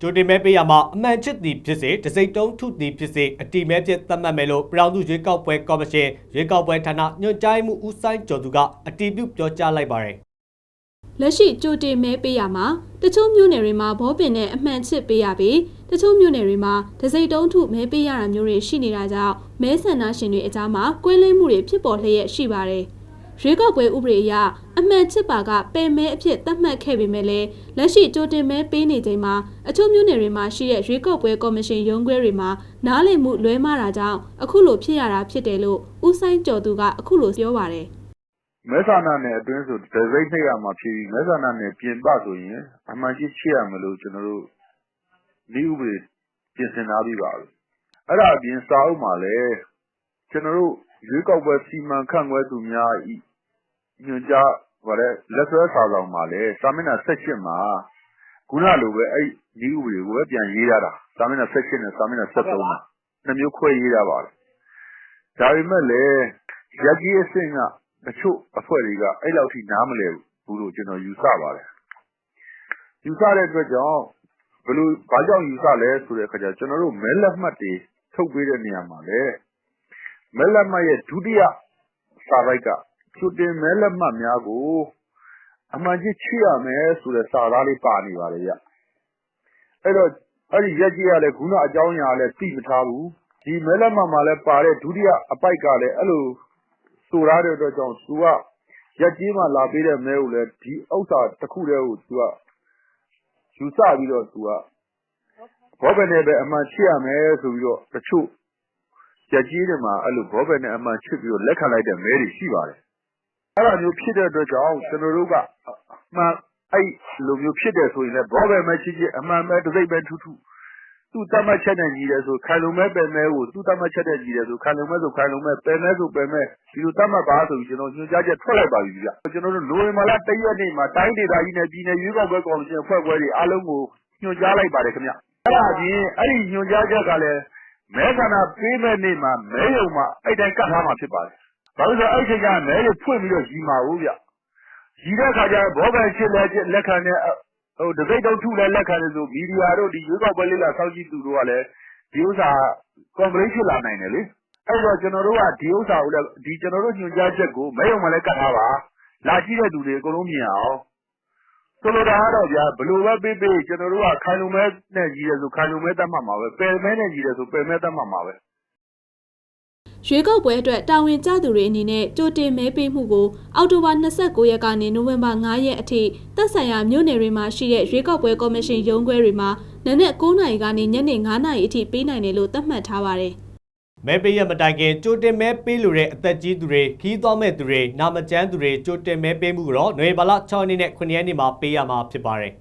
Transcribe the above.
ကြိုတင်မဲပေးရမှာအမှန်ချစ်သည်ဖြစ်စေတစိမ့်တုံးထုသည်ဖြစ်စေအတီမဲဖြစ်သတ်မှတ်မယ်လို့ပြည်ထောင်စုရွေးကောက်ပွဲကော်မရှင်ရွေးကောက်ပွဲဌာနညွှန်ကြားမှုဦးဆိုင်ကျော်သူကအတီးပြုပြောကြားလိုက်ပါတယ်လက်ရှိကြိုတင်မဲပေးရမှာတချို့မြို့နယ်တွေမှာဘောပင်နဲ့အမှန်ချစ်ပေးရပြီးတချို့မြို့နယ်တွေမှာဒစိမ့်တုံးထုမဲပေးရတာမျိုးတွေရှိနေတာကြောင့်မဲဆန္ဒရှင်တွေအကြားမှာကွဲလွဲမှုတွေဖြစ်ပေါ်လျက်ရှိပါတယ်။ ရွေးကောက်ပွဲဥပဒေအရအမှန်ချစ်ပါကပယ်မဲအဖြစ်သတ်မှတ်ခဲ့ပေမဲ့လည်းလက်ရှိကြိုတင်မဲပေးနေချိန်မှာအချို့မြို့နယ်တွေမှာရှိတဲ့ရွေးကောက်ပွဲကော်မရှင်ရုံးခွဲတွေမှာနားလည်မှုလွဲမှားတာကြောင့်အခုလိုဖြစ်ရတာဖြစ်တယ်လို့ဦးဆိုင်ကျော်သူကအခုလိုပြောပါတယ်။မဲဆန္ဒနယ်အတွင်းဆိုဒဇိမ့်နှိပ်ရမှာဖြစ်ပြီးမဲဆန္ဒနယ်ပြင်ပဆိုရင်အမှန်ရှိချစ်ရမယ်လို့ကျွန်တော်တို့ဤဥပဒေပြင်ဆင်ထားပြီးပါပြီအဲ့ဒါအပြင်စာအုပ်မှာလည်းကျွန်တော်တို့ရွေးကောက်ပွဲစီမံခန့်ခွဲသူများဤ ညွှန်ကြားဗါတဲ့လက်ဆွဲစာဆောင်မှာလည်းစာမျက်နှာ16မှာခုနလိုပဲအဲ့ဤဥပဒေကိုပဲပြန်ရေးရတာစာမျက်နှာ16နဲ့စာမျက်နှာ73မှာနှစ်မျိုးခွဲရေးရပါတယ်ဒါပေမဲ့လည်းရက်ကြီးအဆင့်ကတချို့အဖွဲ့တွေကအဲ့လောက်ထိနားမလည်ဘူးလို့ကျွန်တော်ယူဆပါတယ်ယူဆတဲ့အတွက်ကြောင့်ဘယ်လိုဘာကြောင့်ယူဆလဲဆိုတဲ့အခါကျကျွန်တော်တို့မဲလက်မှတ်တွေထုတ်ပေးတဲ့နေရာမှာလေမဲလက်မှတ်ရဲ့ဒုတိယစာပိုက်က ကျွတ်တင်မဲလက်မှတ်များကို အမှန်ကြီးချိရမယ်ဆိုတဲ့စာသားလေးပါနေပါတယ်ဗျအဲ့တော့အဲ့ဒီရက်ကြီးကလည်းခုနအကြောင်းအရာလည်းသိမထားဘူးဒီမဲလက်မှတ်မှာလည်းပါတဲ့ဒုတိယအပိုက်ကလည်းအဲ့လိုဆိုရတဲ့အတွက်ကြောင့်သူကရက်ကြီးမှလာပေးတဲ့မဲကိုလည်းဒီဥစ္စာတစ်ခုတည်းကိုသူကယူဆပြီးတော့သူကဘောဘယ်နဲ့ပဲအမှန်ချစ်ရမယ်ဆိုပြီးတော့တချို့ရက်ကြီးတွေမှာအဲ့လိုဘောဘယ်နဲ့အမှန်ချစ်ပြီးတော့လက်ခံလိုက်တဲ့မဲတွေရှိပါတယ် အဲ့လိုမျိုးဖြစ်တဲ့အတွက်ကြောင့်ကျွန်တော်တို့ကအမှန်အဲ့လိုမျိုးဖြစ်တယ်ဆိုရင်လည်းဘောဘယ်မဲချစ်ချစ်အမှန်ပဲတစ်စိတ်ပဲထူးထူးသူ့တတ်မှတ်ချက်နဲ့ညီတယ်ဆိုခိုင်လုံမဲပယ်မဲကိုသူ့တတ်မှတ်ချက်နဲ့ညီတယ်ဆိုခိုင်လုံမဲဆိုခိုင်လုံမဲပယ်မဲဆိုပယ်မဲဒီလိုတတ်မှတ်ပါဆိုပြီးကျွန်တော်ညွှန်ကြားချက်ထွက်လိုက်ပါပြီဗျကျွန်တော်တို့နိုဝင်ဘာလ၁ရက်နေ့မှာတိုင်းဒေသကြီးနဲ့ပြည်နယ်ရွေးကောက်ပွဲကော်မရှင်အဖွဲ့ခွဲတွေအားလုံးကိုညွှန်ကြားလိုက်ပါတယ်ခင်ဗျအဲ့ဒါအပြင်အဲ့ဒီညွှန်ကြားချက်ကလည်းမဲဆန္ဒပေးမဲ့နေ့မှာမဲယုံမှာအဲ့တိုင်းကတ်ထားမှာဖြစ်ပါတယ် ဘာလို့လဲဆိုတော့အဲ့ဒီချိန်ကျမဲတွေဖွင့်ပြီးတော့ရီမှာဟုတ်ဗျရီတဲ့ခါကျဘောပဲချစ်လက်လက်ခံတဲ့ဟိုတစိမ့်တုံးထုလည်းလက်ခံတယ်ဆိုမီဒီယာတို့ဒီရွေးကောက်ပွဲလေးလာစောင့်ကြည့်သူတို့ကလည်းဒီဥစ္စာ complaint ဖြစ်လာနိုင်တယ်လေအဲ့တော့ကျွန်တော်တို့ကဒီဥစ္စာကိုလည်းဒီကျွန်တော်တို့ညွှန်ကြားချက်ကိုမဲယုံမှာလည်းကတ်ထားပါလာကြည့်တဲ့သူတွေအကုန်လုံးမြင်အောင်ဆိုလိုတာကတော့ဗျာဘလို့ပဲပေးပေးကျွန်တော်တို့ကခိုင်လုံမဲနဲ့ကြီးတယ်ဆိုခိုင်လုံမဲတတ်မှတ်မှာပဲပယ်မဲနဲ့ကြီးတယ်ဆိုပယ်မဲတတ်မှတ်မှာပဲ ရွေးကောက်ပွဲအတွက်တာဝန်ကျသူတွေအနေနဲ့ကြိုတင်မဲပေးမှုကိုအောက်တိုဘာ29ရက်ကနေနိုဝင်ဘာ9ရက်အထိသက်ဆိုင်ရာမြို့နယ်တွေမှာရှိတဲ့ရွေးကောက်ပွဲကော်မရှင်ရုံးခွဲတွေမှာနနက်9:00နာရီကနေညနေ9:00နာရီအထိပေးနိုင်တယ်လို့သတ်မှတ်ထားပါတယ်။မဲပေးရမတိုင်ခင်ကြိုတင်မဲပေးလို့တဲ့အသက်ကြီးသူတွေခီးသွားမဲ့သူတွေနာမကျန်းသူတွေကြိုတင်မဲပေးမှုကတော့နွေဘာလ6ရက်နေ့နဲ့9ရက်နေ့မှာပေးရမှာဖြစ်ပါတယ်